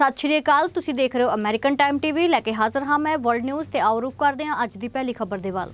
ਸਤਿ ਸ਼੍ਰੀ ਅਕਾਲ, ਤੁਸੀਂ ਦੇਖ ਰਹੇ ਹੋ ਅਮਰੀਕਨ ਟਾਈਮ ਟੀਵੀ ਲੈ ਕੇ ਹਾਜ਼ਰ ਹਾਂ ਮੈਂ ਵਰਲਡ ਨਿਊਜ਼ ਤੇ ਆਓ ਰੁਕ ਕਰਦੇ ਹਾਂ ਅੱਜ ਦੀ ਪਹਿਲੀ ਖਬਰ ਦੇ ਵੱਲ।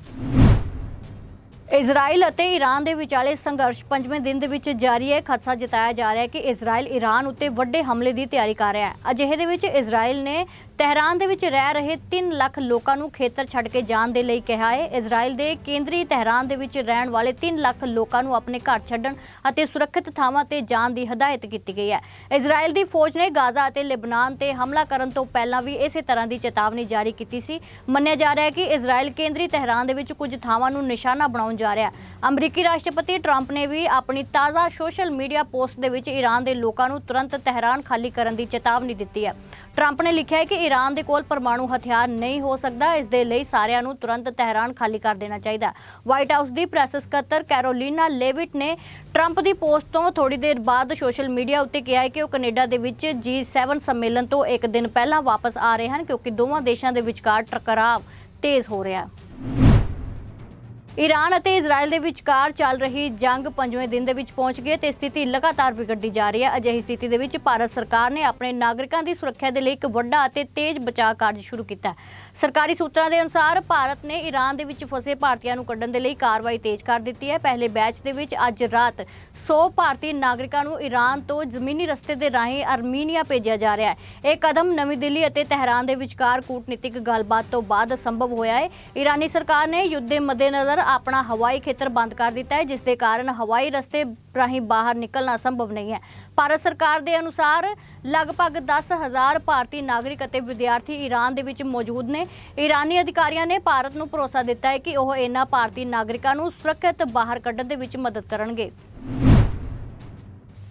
ਇਜ਼ਰਾਈਲ ਅਤੇ ਈਰਾਨ ਦੇ ਵਿਚਾਲੇ ਸੰਘਰਸ਼ ਪੰਜਵੇਂ ਦਿਨ ਦੇ ਵਿੱਚ ਜਾਰੀ ਹੈ। ਖਦਸ਼ਾ ਜਤਾਇਆ ਜਾ ਰਿਹਾ ਹੈ ਕਿ ਇਜ਼ਰਾਈਲ ਈਰਾਨ ਉੱਤੇ ਵੱਡੇ ਹਮਲੇ ਦੀ ਤਿਆਰੀ ਕਰ ਰਿਹਾ ਹੈ। ਅਜਿਹੇ ਦੇ ਵਿੱਚ ਇਜ਼ਰਾਈਲ ਨੇ ਤਹਿਰਾਨ ਦੇ ਵਿੱਚ ਰਹਿ ਰਹੇ 3 ਲੱਖ ਲੋਕਾਂ ਨੂੰ ਖੇਤਰ ਛੱਡ ਕੇ ਜਾਣ ਦੇ ਲਈ ਕਿਹਾ ਹੈ। ਇਜ਼ਰਾਈਲ ਦੇ ਕੇਂਦਰੀ ਤਹਿਰਾਨ ਦੇ ਵਿੱਚ ਰਹਿਣ ਵਾਲੇ 3 ਲੱਖ ਲੋਕਾਂ ਨੂੰ ਆਪਣੇ ਘਰ ਛੱਡਣ ਅਤੇ ਸੁਰੱਖਿਅਤ ਥਾਵਾਂ ਤੇ ਜਾਣ ਦੀ ਹਦਾਇਤ ਕੀਤੀ ਗਈ ਹੈ। ਇਜ਼ਰਾਈਲ ਦੀ ਫੌਜ ਨੇ ਗਾਜ਼ਾ ਅਤੇ ਲਿਬਨਾਨ ਤੇ ਹਮਲਾ ਕਰਨ ਤੋਂ ਪਹਿਲਾਂ ਵੀ ਇਸੇ ਤਰ੍ਹਾਂ ਦੀ ਚੇਤਾਵਨੀ ਜਾਰੀ ਕੀਤੀ ਸੀ। ਮੰਨਿਆ ਜਾ ਰਿਹਾ ਹੈ ਕਿ ਇਜ਼ਰਾਈਲ ਕੇਂਦਰੀ ਤਹਿਰਾਨ ਦੇ ਵਿੱਚ ਕੁਝ ਥਾਵਾਂ ਨੂੰ ਨਿਸ਼ਾਨਾ ਬਣਾਉਣ ਜਾ ਰਿਹਾ ਹੈ। ਅਮਰੀਕੀ ਰਾਸ਼ਟਰਪਤੀ ਟਰੰਪ ਨੇ ਵੀ ਆਪਣੀ ਤਾਜ਼ਾ ਸੋਸ਼ਲ ਮੀਡੀਆ ਪੋਸਟ ਦੇ ਵਿੱਚ ਈਰਾਨ ਦੇ ਲੋਕਾਂ ਨੂੰ ਤੁਰੰਤ ਤਹਿਰਾਨ ਖਾਲੀ ਕਰਨ ਦੀ ਚੇਤਾਵਨੀ ਦਿੱਤੀ ਹੈ। ਟਰੰਪ ਨੇ ਲਿਖਿਆ ਹੈ ਕਿ ਈਰਾਨ ਦੇ ਕੋਲ ਪਰਮਾਣੂ ਹਥਿਆਰ ਨਹੀਂ ਹੋ ਸਕਦਾ ਇਸ ਦੇ ਲਈ ਸਾਰਿਆਂ ਨੂੰ ਤੁਰੰਤ ਤਹਿਰਾਨ ਖਾਲੀ ਕਰ ਦੇਣਾ ਚਾਹੀਦਾ ਹੈ। ਵਾਈਟ ਹਾਊਸ ਦੀ ਪ੍ਰੈਸ ਸਕੱਤਰ ਕੈਰੋਲੀਨਾ ਲੇਵਿਟ ਨੇ ਟਰੰਪ ਦੀ ਪੋਸਟ ਤੋਂ ਥੋੜੀ ਦੇਰ ਬਾਅਦ ਸੋਸ਼ਲ ਮੀਡੀਆ ਉੱਤੇ ਕਿਹਾ ਹੈ ਕਿ ਉਹ ਕੈਨੇਡਾ ਦੇ ਵਿੱਚ G7 ਸੰਮੇਲਨ ਤੋਂ ਇੱਕ ਦਿਨ ਪਹਿਲਾਂ ਵਾਪਸ ਆ ਰਹੇ ਹਨ, ਕਿਉਂਕਿ ਦੋਵਾਂ ਦੇਸ਼ਾਂ ਦੇ ਵਿਚਕਾਰ ਟਕਰਾਅ ਤੇਜ਼ ਹੋ ਰਿਹਾ ਹੈ ਈਰਾਨ ਅਤੇ ਇਜ਼ਰਾਈਲ ਦੇ ਵਿਚਕਾਰ ਚੱਲ ਰਹੀ ਜੰਗ ਪੰਜਵੇਂ ਦਿਨ ਦੇ ਵਿੱਚ ਪਹੁੰਚ ਗਈ ਹੈ ਤੇ ਸਥਿਤੀ ਲਗਾਤਾਰ ਵਿਗੜਦੀ ਜਾ ਰਹੀ ਹੈ। ਅਜਿਹੀ ਸਥਿਤੀ ਦੇ ਵਿੱਚ ਭਾਰਤ ਸਰਕਾਰ ਨੇ ਆਪਣੇ ਨਾਗਰਿਕਾਂ ਦੀ ਸੁਰੱਖਿਆ ਦੇ ਲਈ ਇੱਕ ਵੱਡਾ ਅਤੇ ਤੇਜ਼ ਬਚਾਅ ਕਾਰਜ ਸ਼ੁਰੂ ਕੀਤਾ ਸਰਕਾਰੀ ਸੂਤਰਾਂ ਦੇ ਅਨੁਸਾਰ ਭਾਰਤ ਨੇ ਈਰਾਨ ਦੇ ਵਿੱਚ ਫਸੇ ਭਾਰਤੀਆਂ ਨੂੰ ਕੱਢਣ ਦੇ ਲਈ ਕਾਰਵਾਈ ਤੇਜ਼ ਕਰ ਦਿੱਤੀ ਹੈ। ਪਹਿਲੇ ਬੈਚ ਦੇ ਵਿੱਚ ਅੱਜ ਰਾਤ 100 ਭਾਰਤੀ ਨਾਗਰਿਕਾਂ ਨੂੰ ਈਰਾਨ ਤੋਂ ਜ਼ਮੀਨੀ ਰਸਤੇ ਦੇ ਰਾਹੀਂ ਅਰਮੀਨੀਆ ਭੇਜਿਆ ਜਾ ਰਿਹਾ ਹੈ। ਇਹ ਕਦਮ ਨਵੀਂ ਦਿੱਲੀ ਅਤੇ ਤਹਿਰਾਨ ਦੇ ਵਿਚਕਾਰ ਕੂਟਨੀਤਿਕ ਗੱਲਬਾਤ ਤੋਂ ਬਾਅਦ ਸੰਭਵ ਹੋਇਆ ਹੈ। ਈਰਾਨੀ ਸਰਕਾਰ ਨੇ ਯੁੱਧ ਦੇ ਮੱਦੇਨਜ਼ਰ ਆਪਣਾ ਹਵਾਈ ਖੇਤਰ ਬੰਦ ਕਰ ਦਿੱਤਾ ਹੈ, ਜਿਸ ਦੇ ਕਾਰਨ ਹਵਾਈ ਰਸਤੇ ਰਾਹੀਂ ਬਾਹਰ ਨਿਕਲਣਾ ਸੰਭਵ ਨਹੀਂ ਹੈ। ਭਾਰਤ ਸਰਕਾਰ ਦੇ ਅਨੁਸਾਰ ਲਗਭਗ 10000 ਭਾਰਤੀ ਨਾਗਰਿਕ ਅਤੇ ਵਿਦਿਆਰਥੀ ਈਰਾਨ ਦੇ ਵਿੱਚ ਮੌਜੂਦ ਨੇ। ਈਰਾਨੀ ਅਧਿਕਾਰੀਆਂ ਨੇ ਭਾਰਤ ਨੂੰ ਭਰੋਸਾ ਦਿੱਤਾ ਹੈ ਕਿ ਉਹ ਇਹਨਾਂ ਭਾਰਤੀ ਨਾਗਰਿਕਾਂ ਨੂੰ ਸੁਰੱਖਿਅਤ ਬਾਹਰ ਕੱਢਣ ਦੇ ਵਿੱਚ ਮਦਦ ਕਰਨਗੇ।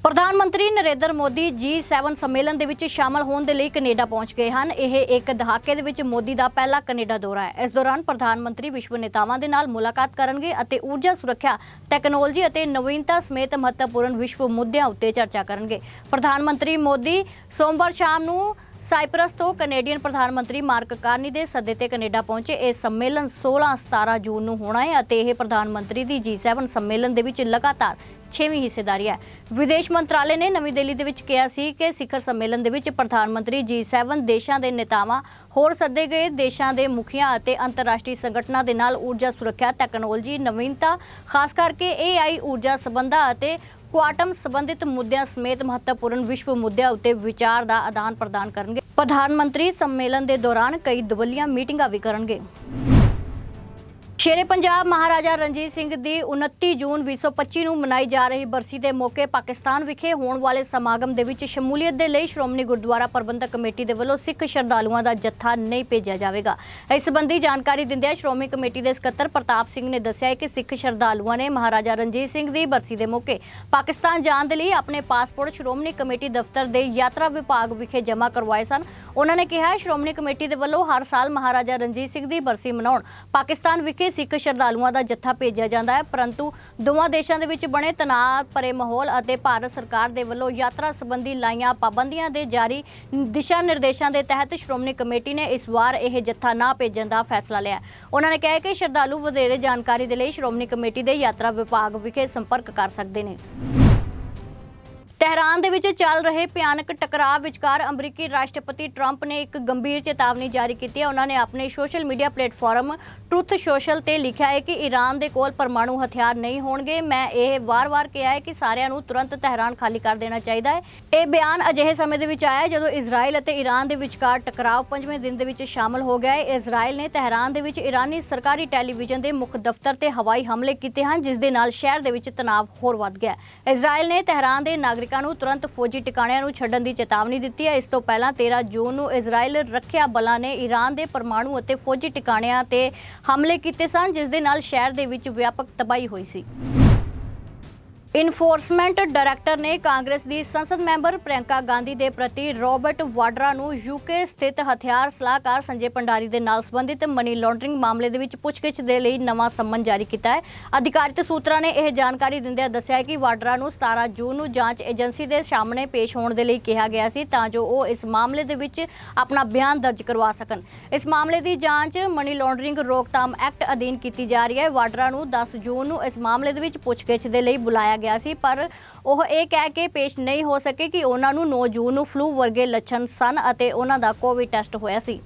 ਪ੍ਰਧਾਨ ਮੰਤਰੀ ਨਰਿੰਦਰ ਮੋਦੀ G7 ਸੰਮੇਲਨ ਦੇ ਵਿੱਚ ਸ਼ਾਮਲ ਹੋਣ ਦੇ ਲਈ ਕੈਨੇਡਾ ਪਹੁੰਚ ਗਏ ਹਨ। ਇਹ ਇੱਕ ਦਹਾਕੇ ਦੇ ਵਿੱਚ ਮੋਦੀ ਦਾ ਪਹਿਲਾ ਕੈਨੇਡਾ ਦੌਰਾ ਹੈ। ਇਸ ਦੌਰਾਨ ਪ੍ਰਧਾਨ ਮੰਤਰੀ ਵਿਸ਼ਵ ਨੇਤਾਵਾਂ ਦੇ ਨਾਲ ਮੁਲਾਕਾਤ ਕਰਨਗੇ ਅਤੇ ਊਰਜਾ ਸੁਰੱਖਿਆ, ਟੈਕਨੋਲੋਜੀ ਅਤੇ ਨਵੀਨਤਾ ਸਮੇਤ ਮਹੱਤਵਪੂਰਨ ਵਿਸ਼ਵ ਮੁੱਦਿਆਂ ਉੱਤੇ ਚਰਚਾ ਕਰਨਗੇ। ਪ੍ਰਧਾਨ ਮੰਤਰੀ ਮੋਦੀ ਸੋਮਵਾਰ ਸ਼ਾਮ ਨੂੰ ਸਾਈਪਰਸ ਤੋਂ ਕੈਨੇਡੀਅਨ ਪ੍ਰਧਾਨ ਮੰਤਰੀ ਮਾਰਕ ਕਾਰਨੀ ਦੇ ਸੱਦੇ ਤੇ ਕੈਨੇਡਾ ਪਹੁੰਚੇ। ਇਹ ਸੰਮੇਲਨ 16-17 ਜੂਨ ਨੂੰ ਹੋਣਾ ਹੈ ਅਤੇ ਇਹ ਪ੍ਰਧਾਨ ਮੰਤਰੀ ਦੀ G7 ਸੰਮੇਲਨ ਦੇ ਵਿੱਚ ਲਗਾਤਾਰ 6ਵੀਂ ਹਿੱਸੇਦਾਰੀ ਹੈ। ਵਿਦੇਸ਼ ਮੰਤਰਾਲੇ ਨੇ ਨਵੀਂ ਦਿੱਲੀ ਦੇ ਵਿੱਚ ਕਿਹਾ ਸੀ ਕਿ ਸਿਖਰ ਸੰਮੇਲਨ ਦੇ ਵਿੱਚ ਪ੍ਰਧਾਨ ਮੰਤਰੀ G7 ਦੇਸ਼ਾਂ ਦੇ ਨੇਤਾਵਾਂ, ਹੋਰ ਸੱਦੇ ਗਏ ਦੇਸ਼ਾਂ ਦੇ ਮੁਖੀਆਂ ਅਤੇ ਅੰਤਰਰਾਸ਼ਟਰੀ ਸੰਗਠਨਾਂ ਦੇ ਨਾਲ ਊਰਜਾ ਸੁਰੱਖਿਆ, ਟੈਕਨੋਲੋਜੀ, ਨਵੀਨਤਾ, ਖਾਸ ਕਰਕੇ AI ਊਰਜਾ ਸਬੰਧਾਂ ਅਤੇ ਕੁਆਟਮ ਸੰਬੰਧਿਤ ਮੁੱਦਿਆਂ ਸਮੇਤ ਮਹੱਤਵਪੂਰਨ ਵਿਸ਼ਵ ਮੁੱਦਿਆਂ ਉੱਤੇ ਵਿਚਾਰ ਦਾ ਆਦਾਨ ਪ੍ਰਦਾਨ ਕਰਨਗੇ। ਪ੍ਰਧਾਨ ਮੰਤਰੀ ਸੰਮੇਲਨ ਦੇ ਦੌਰਾਨ ਕਈ ਦਵੱਲੀਆਂ ਮੀਟਿੰਗਾਂ ਵੀ ਕਰਨਗੇ। ਸ਼ੇਰੇ ਪੰਜਾਬ ਮਹਾਰਾਜਾ ਰਣਜੀਤ ਸਿੰਘ ਦੀ 29 ਜੂਨ 2025 ਨੂੰ ਮਨਾਈ ਜਾ ਰਹੀ ਬਰਸੀ ਦੇ ਮੌਕੇ ਪਾਕਿਸਤਾਨ ਵਿਖੇ ਹੋਣ ਵਾਲੇ ਸਮਾਗਮ ਦੇ ਵਿੱਚ ਸ਼ਮੂਲੀਅਤ ਦੇ ਲਈ ਸ਼੍ਰੋਮਣੀ ਗੁਰਦੁਆਰਾ ਪ੍ਰਬੰਧਕ ਕਮੇਟੀ ਦੇ ਵੱਲੋਂ ਸਿੱਖ ਸ਼ਰਧਾਲੂਆਂ ਦਾ ਜੱਥਾ ਨਹੀਂ ਭੇਜਿਆ ਜਾਵੇਗਾ। ਇਸ ਸੰਬੰਧੀ ਜਾਣਕਾਰੀ ਦਿੰਦਿਆਂ ਸ਼੍ਰੋਮਣੀ ਕਮੇਟੀ ਦੇ ਸਕੱਤਰ ਪ੍ਰਤਾਪ ਸਿੰਘ ਨੇ ਦੱਸਿਆ ਕਿ ਸਿੱਖ ਸ਼ਰਧਾਲੂਆਂ ਨੇ ਮਹਾਰਾਜਾ ਰਣਜੀਤ ਸਿੰਘ ਦੀ ਬਰਸੀ ਦੇ ਮੌਕੇ ਪਾਕਿਸਤਾਨ ਜਾਣ ਦੇ ਲਈ ਆਪਣੇ ਪਾਸਪੋਰਟ ਸ਼੍ਰੋਮਣੀ ਕਮੇਟੀ ਦਫ਼ਤਰ ਦੇ ਯਾਤਰਾ ਵਿਭਾਗ ਵਿਖੇ ਜਮ੍ਹਾਂ ਕਰਵਾਏ ਸਨ। ਉਹਨਾਂ ਨੇ ਕਿਹਾ ਸ਼੍ਰੋਮਣੀ ਕਮੇਟੀ ਦੇ ਵੱਲੋਂ ਹਰ ਸਾਲ ਮਹਾਰਾਜਾ ਰਣਜੀਤ ਸਿੰਘ ਦੀ ਬਰਸੀ ਮਨਾਉਣ ਪਾਕਿਸਤਾਨ ਵਿਖੇ ਸਿੱਖ ਸ਼ਰਧਾਲੂਆਂ ਦਾ ਜੱਥਾ ਭੇਜਿਆ ਜਾਂਦਾ ਹੈ, ਪਰੰਤੂ ਦੋਵਾਂ ਦੇਸ਼ਾਂ ਦੇ ਵਿੱਚ ਬਣੇ ਤਣਾਅ, ਭਰੇ ਮਾਹੌਲ ਅਤੇ ਭਾਰਤ ਸਰਕਾਰ ਦੇ ਵੱਲੋਂ ਯਾਤਰਾ ਸੰਬੰਧੀ ਲਾਈਆਂ ਪਾਬੰਦੀਆਂ ਦੇ ਜਾਰੀ ਦਿਸ਼ਾ ਨਿਰਦੇਸ਼ਾਂ ਦੇ ਤਹਿਤ ਸ਼੍ਰੋਮਣੀ ਕਮੇਟੀ ਨੇ ਇਸ ਵਾਰ ਇਹ ਜੱਥਾ ਨਾ ਭੇਜਣ ਦਾ ਫੈਸਲਾ ਲਿਆ ਹੈ। ਉਹਨਾਂ ਨੇ ਕਿਹਾ ਕਿ ਸ਼ਰਧਾਲੂ ਵਧੇਰੇ ਜਾਣਕਾਰੀ ਦੇ ਲਈ ਸ਼੍ਰੋਮਣੀ ਕਮੇਟੀ ਦੇ ਯਾਤਰਾ ਵਿਭਾਗ ਵਿਖੇ ਸੰਪਰਕ ਕਰ ਸਕਦੇ ਨੇ ਤਹਿਰਾਨ ਦੇ ਵਿੱਚ ਚੱਲ ਰਹੇ ਭਿਆਨਕ ਟਕਰਾਅ ਵਿਚਕਾਰ ਅਮਰੀਕੀ ਰਾਸ਼ਟਰਪਤੀ ਟਰੰਪ ਨੇ ਇੱਕ ਗੰਭੀਰ ਚੇਤਾਵਨੀ ਜਾਰੀ ਕੀਤੀ ਹੈ। ਉਹਨਾਂ ਨੇ ਆਪਣੇ social media platform Truth Social ਤੇ ਲਿਖਿਆ ਹੈ ਕਿ ਈਰਾਨ ਦੇ ਕੋਲ ਪਰਮਾਣੂ ਹਥਿਆਰ ਨਹੀਂ ਹੋਣਗੇ। ਮੈਂ ਇਹ ਵਾਰ-ਵਾਰ ਕਿਹਾ ਹੈ ਕਿ ਸਾਰਿਆਂ ਨੂੰ ਤੁਰੰਤ ਤਹਿਰਾਨ ਖਾਲੀ ਕਰ ਦੇਣਾ ਚਾਹੀਦਾ ਹੈ। ਇਹ ਬਿਆਨ ਅਜਿਹੇ ਸਮੇਂ ਦੇ ਵਿੱਚ ਆਇਆ ਜਦੋਂ ਇਜ਼ਰਾਈਲ ਅਤੇ ਈਰਾਨ ਦੇ ਵਿਚਕਾਰ ਟਕਰਾਅ ਪੰਜਵੇਂ ਦਿਨ ਦੇ ਵਿੱਚ ਸ਼ਾਮਲ ਹੋ ਗਿਆ ਹੈ। ਇਜ਼ਰਾਈਲ ਨੇ ਤਹਿਰਾਨ ਦੇ ਵਿੱਚ ਈਰਾਨੀ ਸਰਕਾਰੀ ਟੈਲੀਵਿਜ਼ਨ ਦੇ ਮੁੱਖ ਦਫ਼ਤਰ ਤੇ ਹਵਾਈ ਹਮਲੇ ਕੀਤੇ ਹਨ, ਜਿਸ ਦੇ ਨਾਲ ਸ਼ਹਿਰ ਦੇ ਵਿੱਚ ਤਣਾਅ ਹੋਰ ਵੱਧ ਗਿਆ ਹੈ। ਇਜ਼ਰਾਈਲ ਨੇ ਤਹਿਰਾਨ ਦੇ ਨਾਗਰਿਕ ਨੂੰ ਤੁਰੰਤ ਫੌਜੀ ਟਿਕਾਣਿਆਂ ਨੂੰ ਛੱਡਣ ਦੀ ਚੇਤਾਵਨੀ ਦਿੱਤੀ ਹੈ। ਇਸ ਤੋਂ ਪਹਿਲਾਂ 13 ਜੂਨ ਨੂੰ ਇਜ਼ਰਾਈਲ ਰੱਖਿਆ ਬਲਾਂ ਨੇ ਈਰਾਨ ਦੇ ਪਰਮਾਣੂ ਅਤੇ ਫੌਜੀ ਟਿਕਾਣਿਆਂ ਤੇ ਹਮਲੇ ਕੀਤੇ ਸਨ, ਜਿਸ ਦੇ ਨਾਲ ਸ਼ਹਿਰ ਦੇ ਵਿੱਚ ਵਿਆਪਕ ਤਬਾਹੀ ਹੋਈ ਸੀ। ਇਨਫੋਰਸਮੈਂਟ ਡਾਇਰੈਕਟਰ ਨੇ ਕਾਂਗਰਸ ਦੀ ਸੰਸਦ ਮੈਂਬਰ ਪ੍ਰਿਯੰਕਾ ਗਾਂਧੀ ਦੇ ਪ੍ਰਤੀ ਰਾਬਰਟ ਵਾਡਰਾ ਨੂੰ ਯੂਕੇ ਸਥਿਤ ਹਥਿਆਰ ਸਲਾਹਕਾਰ ਸੰਜੇ ਭੰਡਾਰੀ ਦੇ ਨਾਲ ਸੰਬੰਧਿਤ ਮਨੀ ਲਾਂਡਰਿੰਗ ਮਾਮਲੇ ਦੇ ਵਿੱਚ ਪੁੱਛਗਿੱਛ ਦੇ ਲਈ ਨਵਾਂ ਸੰਮਨ ਜਾਰੀ ਕੀਤਾ ਹੈ। ਅਧਿਕਾਰਿਤ ਸੂਤਰਾਂ ਨੇ ਇਹ ਜਾਣਕਾਰੀ ਦਿੰਦਿਆਂ ਦੱਸਿਆ ਕਿ ਵਾਡਰਾ ਨੂੰ 17 ਜੂਨ ਨੂੰ ਜਾਂਚ ਏਜੰਸੀ ਦੇ ਸਾਹਮਣੇ ਪੇਸ਼ ਹੋਣ ਦੇ ਲਈ ਕਿਹਾ ਗਿਆ ਸੀ ਤਾਂ ਜੋ ਉਹ ਇਸ ਮਾਮਲੇ ਦੇ ਵਿੱਚ ਆਪਣਾ ਬਿਆਨ ਦਰਜ ਕਰਵਾ ਸਕਣ। ਇਸ ਮਾਮਲੇ ਦੀ ਜਾਂਚ ਮਨੀ ਲਾਂਡਰਿੰਗ ਰੋਕਥਾਮ ਐਕਟ ਅਧੀਨ ਕੀਤੀ ਜਾ ਰਹੀ ਹੈ। ਵਾਡਰਾ ਨੂੰ 10 ਜੂਨ ਨੂੰ ਇਸ ਮਾਮਲੇ ਦੇ ਵਿੱਚ ਪੁੱਛਗਿੱਛ ਦੇ ਲਈ ਬੁਲਾਇਆ ਗਿਆ ਸੀ, ਪਰ ਉਹ ਇਹ ਕਹਿ ਕੇ ਪੇਸ਼ ਨਹੀਂ ਹੋ ਸਕੇ ਕਿ ਉਹਨਾਂ ਨੂੰ 9 ਜੂਨ ਨੂੰ ਫਲੂ ਵਰਗੇ ਲੱਛਣ ਸਨ ਅਤੇ ਉਹਨਾਂ ਦਾ ਕੋਵਿਡ ਟੈਸਟ ਹੋਇਆ ਸੀ।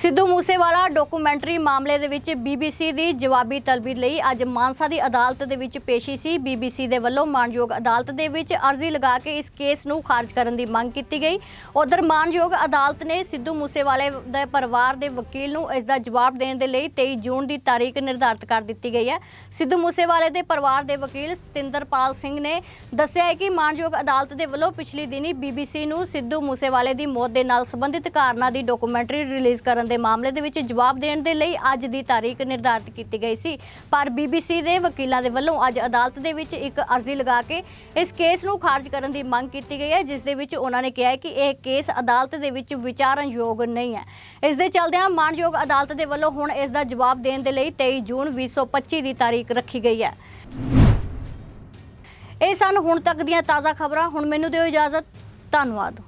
ਸਿੱਧੂ ਮੂਸੇਵਾਲਾ ਡਾਕੂਮੈਂਟਰੀ ਮਾਮਲੇ ਦੇ ਵਿੱਚ ਬੀਬੀਸੀ ਦੀ ਜਵਾਬੀ ਤਲਬੀ ਲਈ ਅੱਜ ਮਾਨਸਾ ਦੀ ਅਦਾਲਤ ਦੇ ਵਿੱਚ ਪੇਸ਼ੀ ਸੀ। ਬੀਬੀਸੀ ਦੇ ਵੱਲੋਂ ਮਾਨਯੋਗ ਅਦਾਲਤ ਦੇ ਵਿੱਚ ਅਰਜ਼ੀ ਲਗਾ ਕੇ ਇਸ ਕੇਸ ਨੂੰ ਖਾਰਜ ਕਰਨ ਦੀ ਮੰਗ ਕੀਤੀ ਗਈ। ਉਧਰ ਮਾਨਯੋਗ ਅਦਾਲਤ ਨੇ ਸਿੱਧੂ ਮੂਸੇਵਾਲੇ ਦੇ ਪਰਿਵਾਰ ਦੇ ਵਕੀਲ ਨੂੰ ਇਸ ਦਾ ਜਵਾਬ ਦੇਣ ਦੇ ਲਈ 23 ਜੂਨ ਦੀ ਤਾਰੀਖ ਨਿਰਧਾਰਤ ਕਰ ਦਿੱਤੀ ਗਈ ਹੈ। ਸਿੱਧੂ ਮੂਸੇਵਾਲੇ ਦੇ ਪਰਿਵਾਰ ਦੇ ਵਕੀਲ ਸਤਿੰਦਰਪਾਲ ਸਿੰਘ ਨੇ ਦੱਸਿਆ ਹੈ ਕਿ ਮਾਨਯੋਗ ਅਦਾਲਤ ਦੇ ਵੱਲੋਂ ਪਿਛਲੀ ਦਿਨੀ ਬੀਬੀਸੀ ਨੂੰ ਸਿੱਧੂ ਮੂਸੇਵਾਲੇ ਦੀ ਮੌਤ ਦੇ ਨਾਲ ਸੰਬੰਧਿਤ ਕਾਰਨਾਂ ਦੀ ਡਾਕੂਮੈਂਟਰੀ ਰਿਲੀਜ਼ ਕਰਨ ਦੇ ਮਾਮਲੇ ਦੇ ਵਿੱਚ ਜਵਾਬ ਦੇਣ ਦੇ ਲਈ ਅੱਜ ਦੀ ਤਾਰੀਖ ਨਿਰਧਾਰਿਤ ਕੀਤੀ ਗਈ ਸੀ। ਪਰ ਬੀਬੀਸੀ ਦੇ ਵਕੀਲਾਂ ਦੇ ਵੱਲੋਂ ਅੱਜ ਅਦਾਲਤ ਦੇ ਵਿੱਚ ਇੱਕ ਅਰਜ਼ੀ ਲਗਾ ਕੇ ਇਸ ਕੇਸ ਨੂੰ ਖਾਰਜ ਕਰਨ ਦੀ ਮੰਗ ਕੀਤੀ ਗਈ ਹੈ, ਜਿਸ ਦੇ ਵਿੱਚ ਉਹਨਾਂ ਨੇ ਕਿਹਾ ਹੈ ਕਿ ਇਹ ਕੇਸ ਅਦਾਲਤ ਦੇ ਵਿੱਚ ਵਿਚਾਰਨਯੋਗ ਨਹੀਂ ਹੈ। ਇਸ ਦੇ ਚਲਦਿਆਂ ਮਾਨਯੋਗ ਅਦਾਲਤ ਦੇ ਵੱਲੋਂ ਹੁਣ ਇਸ ਦਾ ਜਵਾਬ ਦੇਣ ਦੇ ਲਈ 23 ਜੂਨ 2025 ਦੀ ਤਾਰੀਖ ਰੱਖੀ ਗਈ ਹੈ। ਇਹ ਸਨ ਹੁਣ ਤੱਕ ਦੀਆਂ ਤਾਜ਼ਾ ਖਬਰਾਂ। ਹੁਣ ਮੈਨੂੰ ਦਿਓ ਇਜਾਜ਼ਤ। ਧੰਨਵਾਦ।